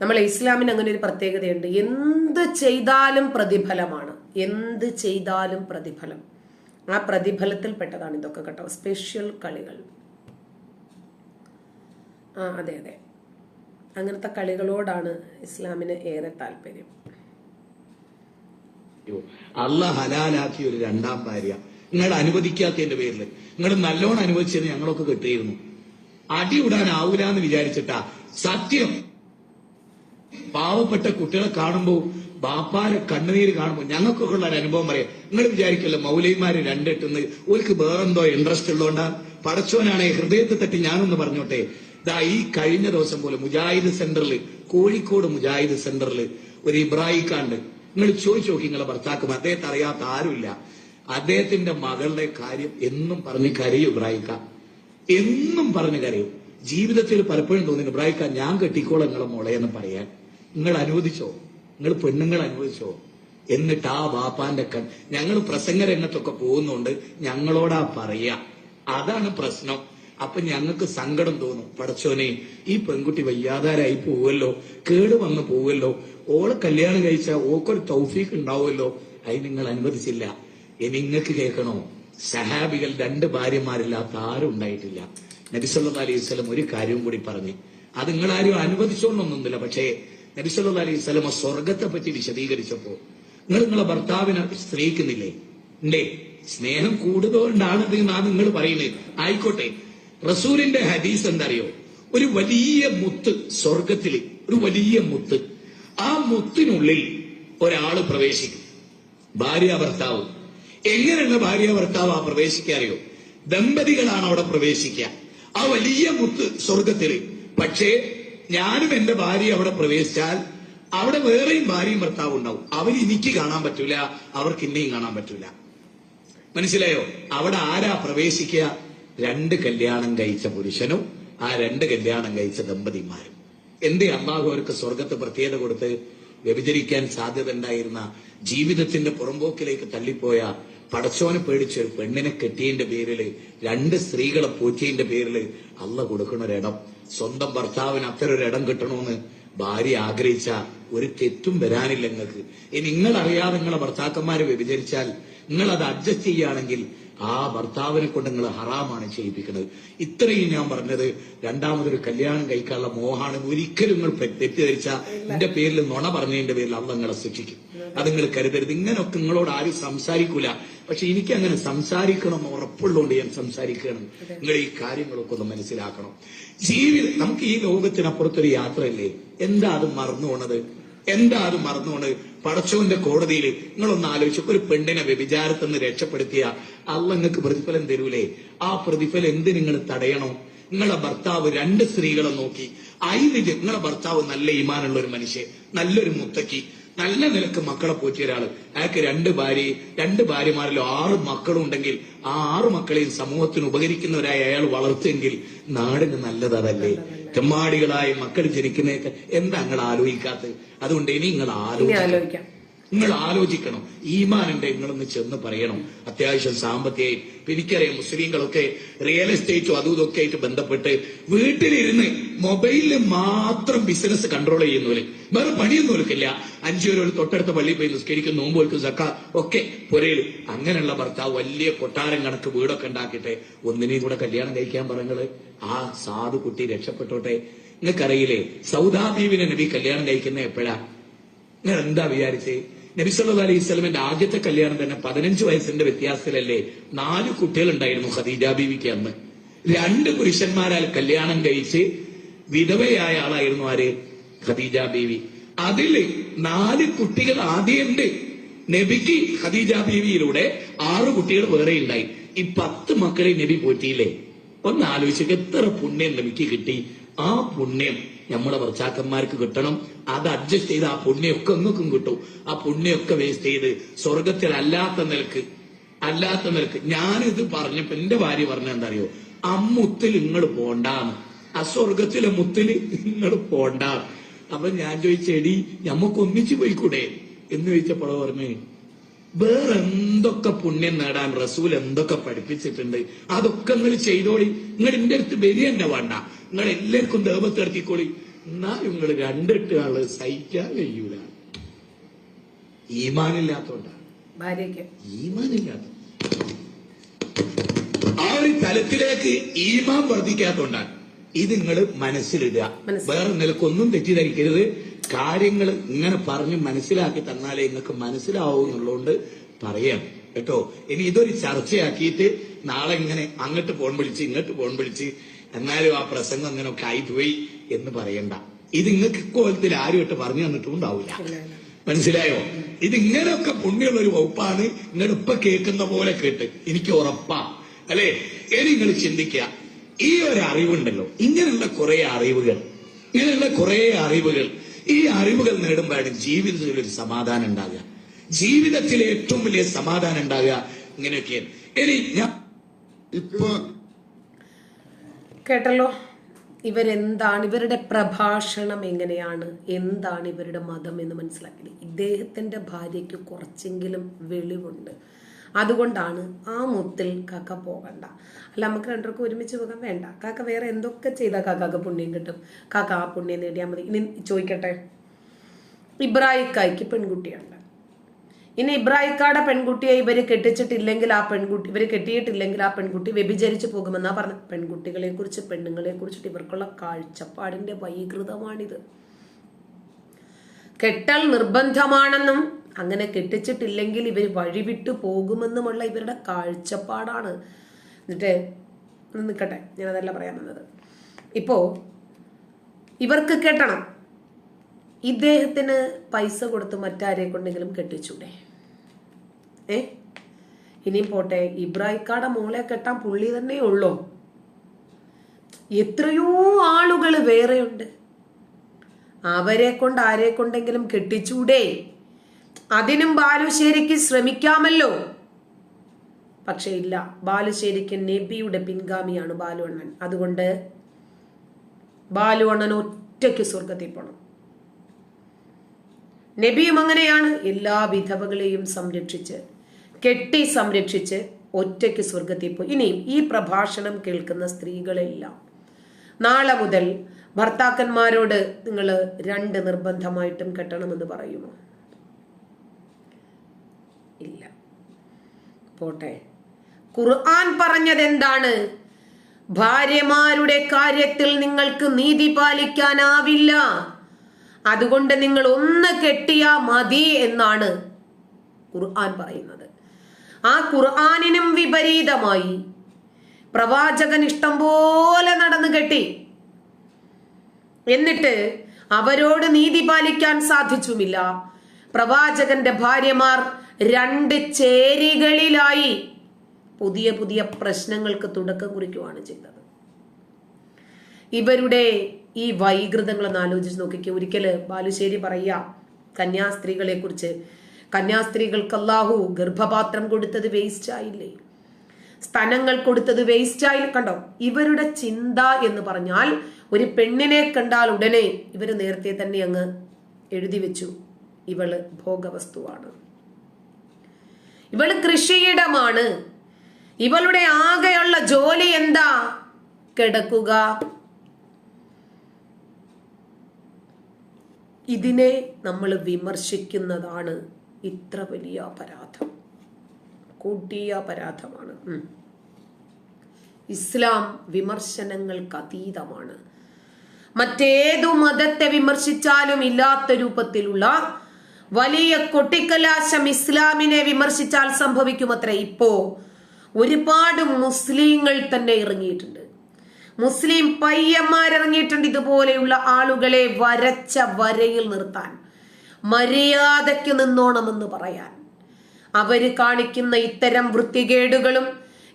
നമ്മൾ ഇസ്ലാമിന് അങ്ങനെ ഒരു പ്രത്യേകതയുണ്ട്. എന്ത് ചെയ്താലും പ്രതിഫലമാണ്. എന്ത് ചെയ്താലും പ്രതിഫലം. ആ പ്രതിഫലത്തിൽ പെട്ടതാണ് ഇതൊക്കെ കേട്ടോ. സ്പെഷ്യൽ കളികൾ. ആ അതെ അതെ. അങ്ങനത്തെ കളികളോടാണ് ഇസ്ലാമിന് ഏറെ താല്പര്യം. അല്ല ഹലാലാക്കിയ ഒരു രണ്ടാം ഭാര്യ. നിങ്ങൾ അനുവദിക്കാത്തതിന്റെ പേരിൽ നിങ്ങൾ നല്ലോണം അനുവദിച്ചത് ഞങ്ങളൊക്കെ കിട്ടിയിരുന്നു. അടി ഉടാൻ എന്ന് വിചാരിച്ചിട്ടാ സത്യം പാവപ്പെട്ട കുട്ടികളെ കാണുമ്പോൾ ബാപ്പാരെ കണ്ണുനീര് കാണുമ്പോൾ ഞങ്ങൾക്കൊക്കെ ഉള്ള ഒരു അനുഭവം പറയാം. നിങ്ങൾ വിചാരിക്കല്ലോ മൗലൈമാര് രണ്ടിട്ടുന്ന്. ഓർക്ക് വേറെന്തോ ഇൻട്രസ്റ്റ് ഉള്ളതുകൊണ്ടാ പടച്ചോനാണ് ഹൃദയത്തെ തട്ടി ഞാനൊന്ന് പറഞ്ഞോട്ടെ. ഇതാ ഈ കഴിഞ്ഞ ദിവസം പോലെ മുജാഹിദ് സെന്ററിൽ കോഴിക്കോട് മുജാഹിദ് സെന്ററിൽ ഒരു ഇബ്രാഹിക്കാണ്ട് നിങ്ങൾ ചോദിച്ചു നോക്കി നിങ്ങളെ ഭർത്താക്കും അദ്ദേഹത്തെ അറിയാത്ത ആരുമില്ല. അദ്ദേഹത്തിന്റെ മകളുടെ കാര്യം എന്നും പറഞ്ഞ് കരയും ഇബ്രാഹിക്ക എന്നും പറഞ്ഞ് കരയും. ജീവിതത്തിൽ പലപ്പോഴും തോന്നുന്നു ഇബ്രാഹിക്ക ഞാൻ കെട്ടിക്കോളെ നിങ്ങളെ മോളെ എന്ന് പറയാൻ. നിങ്ങൾ അനുവദിച്ചോ നിങ്ങൾ പെണ്ണുങ്ങൾ അനുവദിച്ചോ എന്നിട്ട് ആ ബാപ്പാന്റെ കൺ ഞങ്ങൾ പ്രസംഗ രംഗത്തൊക്കെ പോകുന്നുണ്ട് ഞങ്ങളോടാ പറയാ. അതാണ് പ്രശ്നം. അപ്പൊ ഞങ്ങൾക്ക് സങ്കടം തോന്നും. പടച്ചോനെ ഈ പെൺകുട്ടി വയ്യാതാരായി പോവല്ലോ. കേട് വന്നു പോവല്ലോ. ഓളെ കല്യാണം കഴിച്ച ഓക്കൊരു തൗഫീഖ് ഉണ്ടാവുമല്ലോ. അത് നിങ്ങൾ അനുവദിച്ചില്ല. ഇനി നിങ്ങൾക്ക് കേൾക്കണോ? സഹാബികൾ രണ്ട് ഭാര്യമാരില്ലാത്ത ആരും ഉണ്ടായിട്ടില്ല. നബിസല്ലാ അലൈഹി സ്വലം ഒരു കാര്യവും കൂടി പറഞ്ഞു. അത് നിങ്ങളാരും അനുവദിച്ചോണ്ടൊന്നുമില്ല പക്ഷേ നബിസല്ലാ അലൈഹി സ്വലമ സ്വർഗത്തെ പറ്റി വിശദീകരിച്ചപ്പോ നിങ്ങൾ നിങ്ങളെ ഭർത്താവിനെ സ്നേഹിക്കുന്നില്ലേ? ഉണ്ടേ സ്നേഹം കൂടുതലുകൊണ്ടാണ് എന്നാണ് എന്നാ നിങ്ങൾ പറയുന്നത്. ആയിക്കോട്ടെ. റസൂലിന്റെ ഹദീസ് എന്തറിയോ? ഒരു വലിയ മുത്ത് സ്വർഗത്തിൽ ഒരു വലിയ മുത്ത്. ആ മുത്തിനുള്ളിൽ ഒരാൾ പ്രവേശിക്കും. ഭാര്യ ഭർത്താവ്. എങ്ങനെയുള്ള ഭാര്യ ഭർത്താവ് ആ പ്രവേശിക്കാറിയോ ദമ്പതികളാണ് അവിടെ പ്രവേശിക്കുക. ആ വലിയ മുത്ത് സ്വർഗത്തിൽ പക്ഷേ ഞാനും എന്റെ ഭാര്യ അവിടെ പ്രവേശിച്ചാൽ അവിടെ വേറെയും ഭാര്യയും ഭർത്താവും ഉണ്ടാവും. അവർ എനിക്ക് കാണാൻ പറ്റൂല അവർക്ക് എന്നെയും കാണാൻ പറ്റൂല. മനസ്സിലായോ? അവിടെ ആരാ പ്രവേശിക്കുക? രണ്ട് കല്യാണം കഴിച്ച പുരുഷനും ആ രണ്ട് കല്യാണം കഴിച്ച ദമ്പതിമാരും. എന്തേ അമ്മാവ് അവർക്ക് സ്വർഗത്ത് പ്രത്യേകത കൊടുത്ത് വ്യഭിചരിക്കാൻ സാധ്യത ഉണ്ടായിരുന്ന ജീവിതത്തിന്റെ പുറമ്പോക്കിലേക്ക് തള്ളിപ്പോയ പടച്ചോനെ പേടിച്ച് പെണ്ണിനെ കെട്ടിയതിന്റെ പേരിൽ രണ്ട് സ്ത്രീകളെ പോറ്റിയതിന്റെ പേരിൽ അള്ള കൊടുക്കണ ഒരിടം സ്വന്തം ഭർത്താവിന് അത്തരം ഇടം കിട്ടണമെന്ന് ഭാര്യ ആഗ്രഹിച്ച ഒരു തെറ്റും വരാനില്ല നിങ്ങൾക്ക്. ഇനി നിങ്ങൾ അറിയാതെ നിങ്ങളെ ഭർത്താക്കന്മാരെ വ്യഭിചരിച്ചാൽ നിങ്ങൾ അത് അഡ്ജസ്റ്റ് ചെയ്യുകയാണെങ്കിൽ ആ ഭർത്താവിനെ കൊണ്ട് നിങ്ങൾ ഹറാമാണ് ചെയ്യിപ്പിക്കുന്നത്. ഇത്രയും ഞാൻ പറഞ്ഞത് രണ്ടാമതൊരു കല്യാണം കഴിക്കാനുള്ള മോഹാണ് ഒരിക്കലും നിങ്ങൾ തെറ്റിദ്ധരിച്ച എന്റെ പേരിൽ നുണ പറഞ്ഞതിന്റെ പേരിൽ അള്ള നിങ്ങളെ ശിക്ഷിക്കും. അത് നിങ്ങൾ കരുതരുത്. ഇങ്ങനൊക്കെ നിങ്ങളോട് ആരും സംസാരിക്കൂല. പക്ഷെ എനിക്ക് അങ്ങനെ സംസാരിക്കണം എന്ന് ഉറപ്പുള്ളതുകൊണ്ട് ഞാൻ സംസാരിക്കണം നിങ്ങൾ ഈ കാര്യങ്ങളൊക്കെ ഒന്ന് മനസ്സിലാക്കണം. ജീവിതം നമുക്ക് ഈ ലോകത്തിനപ്പുറത്തൊരു യാത്രയല്ലേ? എന്താ അത് മറന്നു പോണത് എന്താ അത് മറന്നു പോണത് പടച്ചോന്റെ കോടതിയിൽ നിങ്ങളൊന്ന് ആലോചിച്ചു ഒരു പെണ്ണിനെ വ്യഭിചാരത്തിൽ നിന്ന് രക്ഷപ്പെടുത്തിയ അള്ള നിങ്ങൾക്ക് പ്രതിഫലം തരൂലേ? ആ പ്രതിഫലം എന്ത് നിങ്ങൾ തടയണോ? നിങ്ങളെ ഭർത്താവ് രണ്ട് സ്ത്രീകളെ നോക്കി. അതിന് നിങ്ങളെ ഭർത്താവ് നല്ല ഈമാനുള്ള ഒരു മനുഷ്യൻ നല്ലൊരു മുത്തക്കി. നല്ല നിലയ്ക്ക് മക്കളെ പോറ്റിയ ഒരാൾ അയാൾക്ക് രണ്ട് ഭാര്യ രണ്ട് ഭാര്യമാരിലും ആറ് മക്കളും ഉണ്ടെങ്കിൽ ആ ആറ് മക്കളെയും സമൂഹത്തിന് ഉപകരിക്കുന്നവരായി അയാൾ വളർത്തുമെങ്കിൽ നാടിന് നല്ലത് അതല്ലേ തെമ്മാടികളായ മക്കൾ ജനിക്കുന്നതൊക്കെ എന്താ നിങ്ങൾ ആലോചിക്കാത്തത്? അതുകൊണ്ട് ഇനി നിങ്ങൾ ആലോചിക്കാം. നിങ്ങൾ ആലോചിക്കണം. ഈമാനുണ്ട് നിങ്ങളൊന്ന് ചെന്ന് പറയണം. അത്യാവശ്യം സാമ്പത്തികമായി ഇപ്പൊ എനിക്കറിയാം മുസ്ലിങ്ങളൊക്കെ റിയൽ എസ്റ്റേറ്റും അതും ഇതൊക്കെ ആയിട്ട് ബന്ധപ്പെട്ട് വീട്ടിലിരുന്ന് മൊബൈലിൽ മാത്രം ബിസിനസ് കൺട്രോൾ ചെയ്യുന്നവര്. വേറെ പണിയൊന്നും ഒരുക്കില്ല അഞ്ചു തൊട്ടടുത്ത പള്ളിയിൽ പോയി നിസ്കരിക്കും നോമ്പ് ഒരുക്കും സക്ക ഒക്കെ പുരയിൽ അങ്ങനെയുള്ള ഭർത്താവ് വലിയ കൊട്ടാരം കണക്ക് വീടൊക്കെ ഉണ്ടാക്കിയിട്ട് ഒന്നിനെയും കൂടെ കല്യാണം കഴിക്കാൻ പറഞ്ഞത് ആ സാധു കുട്ടി രക്ഷപ്പെട്ടോട്ടെ. നിങ്ങൾക്കറിയില്ലേ സൗദാബീവിനെ നബി കല്യാണം കഴിക്കുന്ന എപ്പോഴാ? നിങ്ങൾ എന്താ വിചാരിച്ചേ? നബി സല്ലു അലൈഹി സ്വലമിന്റെ ആദ്യത്തെ കല്യാണം തന്നെ പതിനഞ്ച് വയസ്സിന്റെ വ്യത്യാസത്തിലല്ലേ നാല് കുട്ടികളുണ്ടായിരുന്നു ഖദീജ ബീവിക്ക് അന്ന്. രണ്ട് പുരുഷന്മാരാൽ കല്യാണം കഴിച്ച് വിധവയായ ആളായിരുന്നു ആര്? ഖദീജ ബീവി. അതിൽ നാല് കുട്ടികൾ ആദ്യമുണ്ട്. നബിക്ക് ഖദീജ ബീവിയിലൂടെ ആറ് കുട്ടികൾ വേറെ ഉണ്ടായി. ഈ പത്ത് മക്കളെ നബി പോറ്റിയില്ലേ? ഒന്ന് ആലോചിച്ചു എത്ര പുണ്യം നബിക്ക് കിട്ടി. ആ പുണ്യം നമ്മളെ ഭർത്താക്കന്മാർക്ക് കിട്ടണം. അത് അഡ്ജസ്റ്റ് ചെയ്ത് ആ പുണ്യമൊക്കെ ഒന്നും കിട്ടും. ആ പുണ്യമൊക്കെ വേസ്റ്റ് ചെയ്ത് സ്വർഗത്തിൽ അല്ലാത്ത നിലയ്ക്ക് അല്ലാത്ത നിലയ്ക്ക്. ഞാനിത് പറഞ്ഞപ്പോ എന്റെ ഭാര്യ പറഞ്ഞ എന്താ അറിയോ ആ മുത്തിൽ നിങ്ങൾ പോണ്ടാന്ന്. ആ സ്വർഗത്തിലെ മുത്തിൽ നിങ്ങൾ പോണ്ട അപ്പൊ ഞാൻ ചോദിച്ചെടി ഞമ്മക്ക് ഒന്നിച്ചു പോയിക്കൂടെ? എന്ന് ചോദിച്ചപ്പോൾ പറഞ്ഞു വേറെ എന്തൊക്കെ പുണ്യം നേടാൻ റസൂൽ എന്തൊക്കെ പഠിപ്പിച്ചിട്ടുണ്ട്? അതൊക്കെ നിങ്ങൾ ചെയ്തോളി. നിങ്ങൾ എന്റെ അടുത്ത് വരിക തന്നെ വേണ്ട. നിങ്ങൾ എല്ലാവർക്കും ദേവത്ത് ഇറക്കിക്കോളി എന്നാലും നിങ്ങൾ രണ്ടിട്ട് ആൾ സഹിക്കാൻ കഴിയൂല. ഈമാനില്ലാത്തോണ്ടാണ് ഈമാനില്ലാത്ത ആ ഒരു തലത്തിലേക്ക് ഈമാൻ വർദ്ധിക്കാത്തോണ്ടാണ് ഇത് നിങ്ങൾ മനസ്സിലിടുക. വേറെ നിലക്കൊന്നും തെറ്റിദ്ധരിക്കരുത്. കാര്യങ്ങൾ ഇങ്ങനെ പറഞ്ഞ് മനസ്സിലാക്കി തന്നാലേ നിങ്ങൾക്ക് മനസ്സിലാവൂ എന്നുള്ളതുകൊണ്ട് പറയാം. കേട്ടോ? ഇനി ഇതൊരു ചർച്ചയാക്കിയിട്ട് നാളെ ഇങ്ങനെ അങ്ങോട്ട് ഫോൺ വിളിച്ച് ഇങ്ങോട്ട് ഫോൺ വിളിച്ച് എന്നാലും ആ പ്രസംഗം അങ്ങനെയൊക്കെ ആയിപ്പോയി എന്ന് പറയണ്ട. ഇത് നിങ്ങൾക്ക് ഇക്കോലത്തിൽ ആരും ഇട്ട് പറഞ്ഞു തന്നിട്ടും ഉണ്ടാവില്ല. മനസ്സിലായോ? ഇത് ഇങ്ങനെയൊക്കെ പുണ്യമുള്ള ഒരു വകുപ്പാണ്. നിങ്ങൾ ഇപ്പൊ കേൾക്കുന്ന പോലെ കേട്ട്. എനിക്ക് ഉറപ്പാ. അല്ലെ? ഇനി നിങ്ങൾ ചിന്തിക്കുക. ഈ ഒരു അറിവുണ്ടല്ലോ. ഇങ്ങനെയുള്ള കുറെ അറിവുകൾ ഇങ്ങനെയുള്ള കുറെ അറിവുകൾ. ഈ അറിവുകൾ നേടുമ്പോഴാണ് ജീവിതത്തിൽ ഒരു സമാധാനം ഉണ്ടാകുക. ജീവിതത്തിലെ ഏറ്റവും വലിയ സമാധാനം ഉണ്ടാകുക ഇങ്ങനെയൊക്കെയാണ് ഇനി ഞാൻ ഇപ്പൊ കേട്ടല്ലോ? ഇവരെന്താണ്? ഇവരുടെ പ്രഭാഷണം എങ്ങനെയാണ്? എന്താണ് ഇവരുടെ മതം എന്ന് മനസ്സിലാക്കി ഇദ്ദേഹത്തിന്റെ ഭാര്യയ്ക്ക് കുറച്ചെങ്കിലും വെളിവുണ്ട്. അതുകൊണ്ടാണ് ആ മുത്തിൽ കാക്ക പോകണ്ട. അല്ല നമുക്ക് രണ്ടുപേർക്കും ഒരുമിച്ച് പോകാൻ വേണ്ട. കാക്ക വേറെ എന്തൊക്കെ ചെയ്താൽ കാക്കാക്ക് പുണ്യം കിട്ടും? കാക്ക ആ പുണ്യം നേടിയാൽ മതി. ഇനി ചോദിക്കട്ടെ? ഇബ്രാഹിക്കായ്ക്ക് പെൺകുട്ടിയുണ്ട്. ഇനി ഇബ്രാഹിക്കാടെ പെൺകുട്ടിയെ ഇവർ കെട്ടിച്ചിട്ടില്ലെങ്കിൽ ആ പെൺകുട്ടി ഇവർ കെട്ടിയിട്ടില്ലെങ്കിൽ ആ പെൺകുട്ടി വ്യഭിചരിച്ചു പോകുമെന്നാ പറഞ്ഞത്. പെൺകുട്ടികളെ കുറിച്ച് പെണ്ണുങ്ങളെ കുറിച്ചിട്ട് ഇവർക്കുള്ള കാഴ്ചപ്പാടിന്റെ വൈകൃതമാണിത്. കെട്ടൽ നിർബന്ധമാണെന്നും അങ്ങനെ കെട്ടിച്ചിട്ടില്ലെങ്കിൽ ഇവർ വഴിവിട്ടു പോകുമെന്നുമുള്ള ഇവരുടെ കാഴ്ചപ്പാടാണ്. എന്നിട്ട് നിൽക്കട്ടെ ഞാനതല്ല പറയാൻ വന്നത്. ഇപ്പോ ഇവർക്ക് കെട്ടണം. ഇദ്ദേഹത്തിന് പൈസ കൊടുത്ത് മറ്റാരെ കൊണ്ടെങ്കിലും കെട്ടിച്ചൂടെ? ഏ? ഇനിയും പോട്ടെ ഇബ്രാഹിക്കാടെ മോളെ കെട്ടാൻ പുള്ളി തന്നെ ഉള്ളോ. എത്രയോ ആളുകൾ വേറെയുണ്ട്. അവരെ കൊണ്ട് ആരെ കൊണ്ടെങ്കിലും കെട്ടിച്ചൂടെ? അതിനും ബാലുശ്ശേരിക്ക് ശ്രമിക്കാമല്ലോ. പക്ഷേ ഇല്ല ബാലുശ്ശേരിക്ക് നബിയുടെ പിൻഗാമിയാണ് ബാലു അണ്ണൻ. അതുകൊണ്ട് ബാലു അണ്ണൻ ഒറ്റയ്ക്ക് സ്വർഗത്തിൽ പോണം. നബിയും അങ്ങനെയാണ് എല്ലാ വിധവകളെയും സംരക്ഷിച്ച് കെട്ടി സംരക്ഷിച്ച് ഒറ്റയ്ക്ക് സ്വർഗത്തിൽ പോയി. ഇനിയും ഈ പ്രഭാഷണം കേൾക്കുന്ന സ്ത്രീകളെല്ലാം നാളെ മുതൽ ഭർത്താക്കന്മാരോട് നിങ്ങൾ രണ്ട് നിർബന്ധമായിട്ടും കെട്ടണമെന്ന് പറയുമോ? ഇല്ല. പോട്ടെ. ഖുർആൻ പറഞ്ഞത് എന്താണ് ഭാര്യമാരുടെ കാര്യത്തിൽ നിങ്ങൾക്ക് നീതി പാലിക്കാനാവില്ല. അതുകൊണ്ട് നിങ്ങൾ ഒന്ന് കെട്ടിയാ മതി എന്നാണ് ഖുർആൻ പറയുന്നത്. ആ ഖുർആാനിനും വിപരീതമായി പ്രവാചകൻ ഇഷ്ടം പോലെ നടന്നു കെട്ടി. എന്നിട്ട് അവരോട് നീതി പാലിക്കാൻ സാധിച്ചുമില്ല. പ്രവാചകന്റെ ഭാര്യമാർ രണ്ട് ചേരികളിലായി പുതിയ പുതിയ പ്രശ്നങ്ങൾക്ക് തുടക്കം കുറിക്കുകയാണ് ചെയ്തത്. ഇവരുടെ ഈ വൈകൃതങ്ങൾ ഒന്ന് ആലോചിച്ച് നോക്കിക്കേ. ഒരിക്കൽ ബാലുശ്ശേരി പറയുക കന്യാസ്ത്രീകളെ കുറിച്ച് കന്യാസ്ത്രീകൾക്ക് അല്ലാഹു ഗർഭപാത്രം കൊടുത്തത് വേസ്റ്റ് ആയില്ലേ? സ്ഥലങ്ങൾ കൊടുത്തത് വേസ്റ്റായി കണ്ടോ? ഇവരുടെ ചിന്ത എന്ന് പറഞ്ഞാൽ ഒരു പെണ്ണിനെ കണ്ടാൽ ഉടനെ ഇവർ നേരത്തെ തന്നെ അങ്ങ് എഴുതി വെച്ചു. ഇവൾ ഭോഗവസ്തുവാണ്. ഇവൾ കൃഷിയിടമാണ്. ഇവളുടെ ആകെയുള്ള ജോലി എന്താ? കിടക്കുക. ഇതിനെ നമ്മൾ വിമർശിക്കുന്നതാണ് ഇത്ര വലിയ അപരാധം. കൊടിയ അപരാധമാണ്. ഇസ്ലാം വിമർശനങ്ങൾക്ക് അതീതമാണ്. മറ്റേതു മതത്തെ വിമർശിച്ചാലും ഇല്ലാത്ത രൂപത്തിലുള്ള വലിയ കൊട്ടിക്കലാശം ഇസ്ലാമിനെ വിമർശിച്ചാൽ സംഭവിക്കുമത്രേ ഇപ്പോ ഒരുപാട് മുസ്ലിങ്ങൾ തന്നെ ഇറങ്ങിയിട്ടുണ്ട്. മുസ്ലിം പയ്യന്മാരിറങ്ങിയിട്ടുണ്ട് ഇതുപോലെയുള്ള ആളുകളെ വരച്ച വരയിൽ നിർത്താൻ മര്യാദയ്ക്ക് നിന്നോണമെന്ന് പറയാൻ. അവർ കാണിക്കുന്ന ഇത്തരം വൃത്തികേടുകളും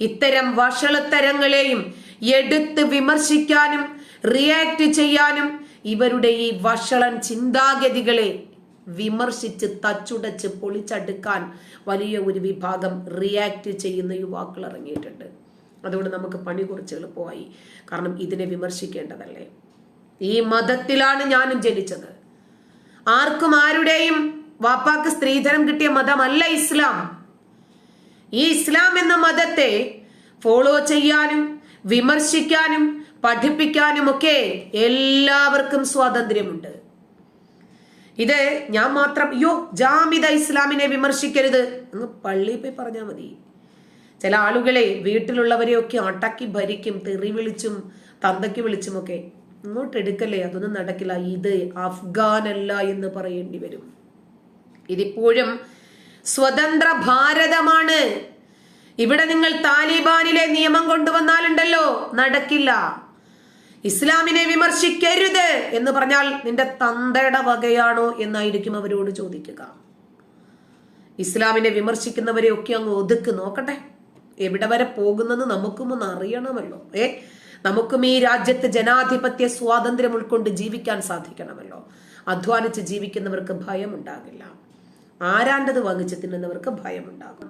ഇത്തരം വഷളത്തരങ്ങളെയും എടുത്ത് വിമർശിക്കാനും റിയാക്ട് ചെയ്യാനും ഇവരുടെ ഈ വഷളൻ ചിന്താഗതികളെ വിമർശിച്ച് തച്ചുടച്ച് പൊളിച്ചടുക്കാൻ വലിയ ഒരു വിഭാഗം റിയാക്ട് ചെയ്യുന്ന യുവാക്കൾ ഇറങ്ങിയിട്ടുണ്ട്. അതുകൊണ്ട് നമുക്ക് പണി കുറച്ച് എളുപ്പമായി. കാരണം ഇതിനെ വിമർശിക്കേണ്ടതല്ലേ? ഈ മതത്തിലാണ് ഞാനും ജനിച്ചത്. ആർക്കും ആരുടെയും വാപ്പാക്ക് സ്ത്രീധനം കിട്ടിയ മതമല്ല ഇസ്ലാം. ഈ ഇസ്ലാം എന്ന മതത്തെ ഫോളോ ചെയ്യാനും വിമർശിക്കാനും പഠിപ്പിക്കാനും ഒക്കെ എല്ലാവർക്കും സ്വാതന്ത്ര്യമുണ്ട്. ഇത് ഞാൻ മാത്രം അയ്യോ ജാമിദ ഇസ്ലാമിനെ വിമർശിക്കരുത് എന്ന് പള്ളിയിൽ പോയി പറഞ്ഞാൽ മതി. ചില ആളുകളെ വീട്ടിലുള്ളവരെയൊക്കെ അടക്കി ഭരിക്കും തെറി വിളിച്ചും തന്തയ്ക്ക് വിളിച്ചുമൊക്കെ. ഇങ്ങോട്ട് എടുക്കല്ലേ അതൊന്നും നടക്കില്ല. ഇത് അഫ്ഗാനല്ല എന്ന് പറയേണ്ടി വരും. ഇതിപ്പോഴും സ്വതന്ത്ര ഭാരതമാണ്. ഇവിടെ നിങ്ങൾ താലിബാനിലെ നിയമം കൊണ്ടുവന്നാലുണ്ടല്ലോ. നടക്കില്ല. ഇസ്ലാമിനെ വിമർശിക്കരുത് എന്ന് പറഞ്ഞാൽ നിന്റെ തന്തയുടെ വകയാണോ എന്നായിരിക്കും അവരോട് ചോദിക്കുക. ഇസ്ലാമിനെ വിമർശിക്കുന്നവരെ ഒക്കെ അങ്ങ് ഒതുക്ക് നോക്കട്ടെ. എവിടെ വരെ പോകുന്നെന്ന് നമുക്കും ഒന്ന് അറിയണമല്ലോ. ഏ നമുക്കും ഈ രാജ്യത്ത് ജനാധിപത്യ സ്വാതന്ത്ര്യം ഉൾക്കൊണ്ട് ജീവിക്കാൻ സാധിക്കണമല്ലോ. അധ്വാനിച്ച് ജീവിക്കുന്നവർക്ക് ഭയമുണ്ടാകില്ല. ആരാണ്ടത് വാങ്ങിച്ച് തിന്നുന്നവർക്ക് ഭയമുണ്ടാകും.